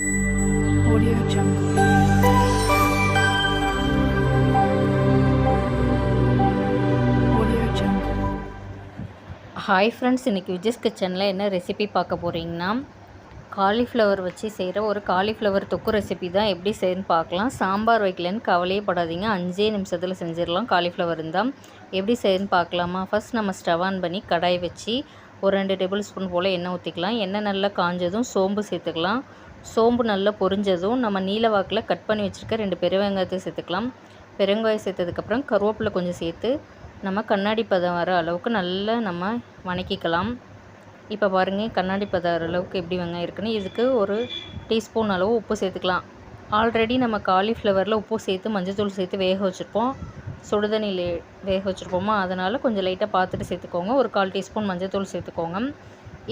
Audio Jungle. Hi friends இன்றைக்கி விஜய்ஸ் கிச்சனில் என்ன ரெசிபி பார்க்க போகிறீங்கன்னா காலிஃப்ளவர் வச்சு செய்கிற ஒரு காலிஃப்ளவர் தொக்கு ரெசிபி தான். எப்படி செய்யணும்னு பார்க்கலாம். சாம்பார் வைக்கலன்னு கவலையே படாதீங்க. அஞ்சே நிமிஷத்தில் செஞ்சிடலாம் காலிஃப்ளவர் இருந்தால் எப்படி செய்யணும்னு பார்க்கலாமா? ஃபஸ்ட் நம்ம ஸ்டவ் ஆன் பண்ணி கடாய் வச்சு ஒரு ரெண்டு டேபிள் ஸ்பூன் போல் எண்ணெய் ஊற்றிக்கலாம் எண்ணெய் நல்லா காஞ்சதும் சோம்பு சேர்த்துக்கலாம். சோம்பு நல்லா பொரிஞ்சதும் நம்ம நீல வாக்கில் கட் பண்ணி வச்சுருக்க ரெண்டு பெருவெங்காயத்தை சேர்த்துக்கலாம். பெருங்காயம் சேர்த்ததுக்கப்புறம் கருவேப்பிலை கொஞ்சம் சேர்த்து நம்ம கண்ணாடி பதம் வர அளவுக்கு நல்லா நம்ம வணக்கிக்கலாம். இப்போ பாருங்கள் கண்ணாடி பதம் வர அளவுக்கு எப்படி வெங்காயம் இருக்குன்னு. இதுக்கு ஒரு டீஸ்பூன் அளவு உப்பு சேர்த்துக்கலாம். ஆல்ரெடி நம்ம காலிஃப்ளவரில் உப்பு சேர்த்து மஞ்சள்தூள் சேர்த்து வேக வச்சுருப்போம். சுடுதண்ணியில் வேக வச்சுருப்போமா அதனால் கொஞ்சம் லைட்டாக பார்த்துட்டு சேர்த்துக்கோங்க. ஒரு கால் டீஸ்பூன் மஞ்சத்தூள் சேர்த்துக்கோங்க.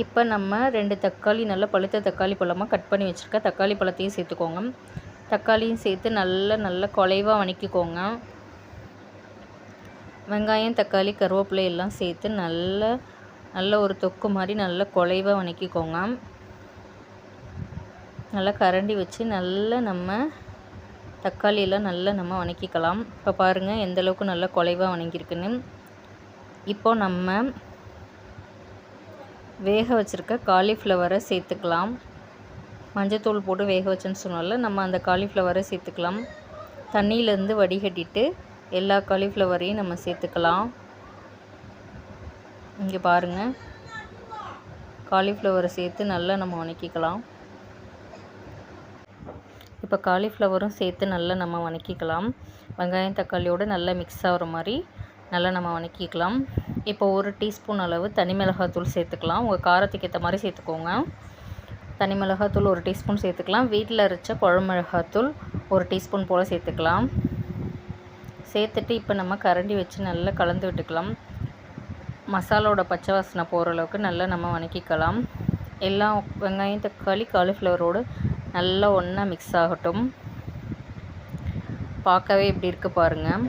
இப்போ நம்ம ரெண்டு தக்காளி நல்லா பழுத்த தக்காளி பழமாக கட் பண்ணி வச்சுருக்க தக்காளி பழத்தையும் சேர்த்துக்கோங்க. தக்காளியும் சேர்த்து நல்லா நல்லா குலைவாக வணக்கிக்கோங்க. வெங்காயம் தக்காளி கருவேப்பிலை எல்லாம் சேர்த்து நல்ல நல்ல ஒரு தொக்கு மாதிரி நல்லா குலைவாக வணக்கிக்கோங்க. நல்லா கரண்டி வச்சு நல்லா நம்ம தக்காளியெல்லாம் நல்லா நம்ம வணக்கிக்கலாம். இப்போ பாருங்கள் எந்தளவுக்கு நல்லா குலைவாக வணங்கியிருக்குன்னு. இப்போ நம்ம வேக வச்சுருக்க காலிஃப்ளவரை சேர்த்துக்கலாம். மஞ்சத்தூள் போட்டு வேக வச்சேன்னு சொன்னால நம்ம அந்த காலிஃப்ளவரை சேர்த்துக்கலாம். தண்ணியிலேருந்து வடிகட்டிட்டு எல்லா காலிஃப்ளவரையும் நம்ம சேர்த்துக்கலாம். இங்கே பாருங்கள் காலிஃப்ளவரை சேர்த்து நல்லா நம்ம வணக்கிக்கலாம். இப்போ காலிஃப்ளவரும் சேர்த்து நல்லா நம்ம வணக்கிக்கலாம். வெங்காயம் தக்காளியோடு நல்லா மிக்ஸ் ஆகிற மாதிரி நல்லா நம்ம வணக்கிக்கலாம். இப்போ ஒரு டீஸ்பூன் அளவு தனி மிளகாத்தூள் சேர்த்துக்கலாம். உங்கள் காரத்துக்கு ஏற்ற மாதிரி சேர்த்துக்கோங்க. தனி மிளகாத்தூள் ஒரு டீஸ்பூன் சேர்த்துக்கலாம். வீட்டில் அரைச்ச குழம்பு மிளகாத்தூள் ஒரு டீஸ்பூன் போல் சேர்த்துக்கலாம். சேர்த்துட்டு இப்போ நம்ம கரண்டி வச்சு நல்லா கலந்து விட்டுக்கலாம். மசாலாவோட பச்சை வாசனை போகிற அளவுக்கு நல்லா நம்ம வணக்கிக்கலாம். எல்லாம் வெங்காயம் தக்காளி காலிஃப்ளவரோடு நல்லா ஒன்றா மிக்ஸ் ஆகட்டும். பார்க்கவே இப்படி இருக்குது பாருங்கள்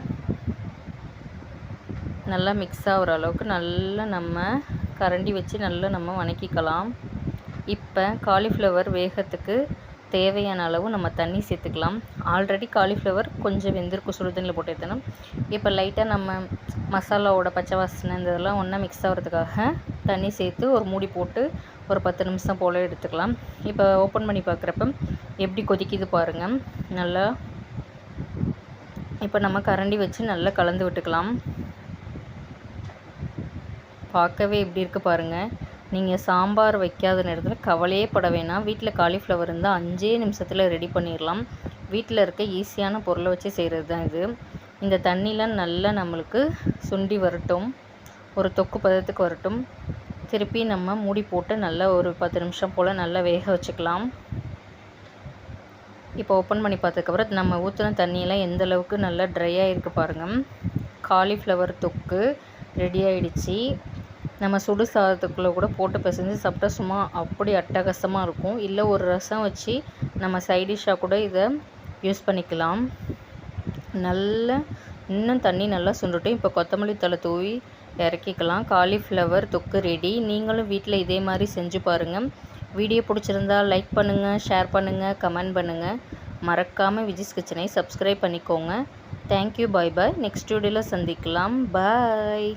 நல்லா மிக்ஸ் ஆகிற அளவுக்கு நல்லா நம்ம கரண்டி வச்சு நல்லா நம்ம வணக்கிக்கலாம். இப்போ காலிஃப்ளவர் வேகத்துக்கு தேவையான அளவு நம்ம தண்ணி சேர்த்துக்கலாம். ஆல்ரெடி காலிஃப்ளவர் கொஞ்சம் வெந்திருக்கும் சுடுதண்ணியில் போட்டு எடுத்தணும் இப்போ லைட்டாக நம்ம மசாலாவோட பச்சை வாசனை இந்த இதெல்லாம் ஒன்றா மிக்ஸ் ஆகிறதுக்காக தண்ணி சேர்த்து ஒரு மூடி போட்டு ஒரு பத்து நிமிஷம் போல் எடுத்துக்கலாம். இப்போ ஓப்பன் பண்ணி பார்க்குறப்ப எப்படி கொதிக்குது பாருங்கள் நல்லா இப்போ நம்ம கரண்டி வச்சு நல்லா கலந்து விட்டுக்கலாம். பார்க்கவே எப்படி இருக்குது பாருங்கள் நீங்கள் சாம்பார் வைக்காத நேரத்தில் கவலையே பட வேணாம். வீட்டில் காலிஃப்ளவர் இருந்தால் அஞ்சே நிமிஷத்தில் ரெடி பண்ணிடலாம் வீட்டில் இருக்க ஈஸியான பொருளை வச்சு செய்கிறது தான் இது. இந்த தண்ணிலாம் நல்லா நம்மளுக்கு சுண்டி வரட்டும். ஒரு தொக்கு பதத்துக்கு வரட்டும். திருப்பி நம்ம மூடி போட்டு நல்லா ஒரு பத்து நிமிஷம் போல் நல்லா வேக வச்சுக்கலாம். இப்போ ஓப்பன் பண்ணி பார்த்ததுக்கப்புறம் நம்ம ஊற்றின தண்ணியெல்லாம் எந்த அளவுக்கு நல்லா ட்ரை ஆகிருக்கு பாருங்கள் காலிஃப்ளவர் தொக்கு ரெடி ஆகிடுச்சி நம்ம சுடு சாதத்துக்குள்ளே கூட போட்டு பிசைஞ்சு சாப்பிட்டா சும்மா அப்படி அட்டகாசமாக இருக்கும். இல்லை ஒரு ரசம் வச்சு நம்ம சைடிஷ்ஷாக கூட இதை யூஸ் பண்ணிக்கலாம். நல்ல இன்னும் தண்ணி நல்லா சுண்டுட்டும் இப்போ கொத்தமல்லி தழை தூவி இறக்கிக்கலாம். காலிஃப்ளவர் தொக்கு ரெடி. நீங்களும் வீட்டில் இதே மாதிரி செஞ்சு பாருங்கள் வீடியோ பிடிச்சிருந்தா லைக் பண்ணுங்கள் ஷேர் பண்ணுங்கள் கமெண்ட் பண்ணுங்கள் மறக்காமல் விஜிஸ் கிச்சனை சப்ஸ்கிரைப் பண்ணிக்கோங்க. தேங்க்யூ பாய் பாய் நெக்ஸ்ட் வீடியோவில் சந்திக்கலாம். பாய்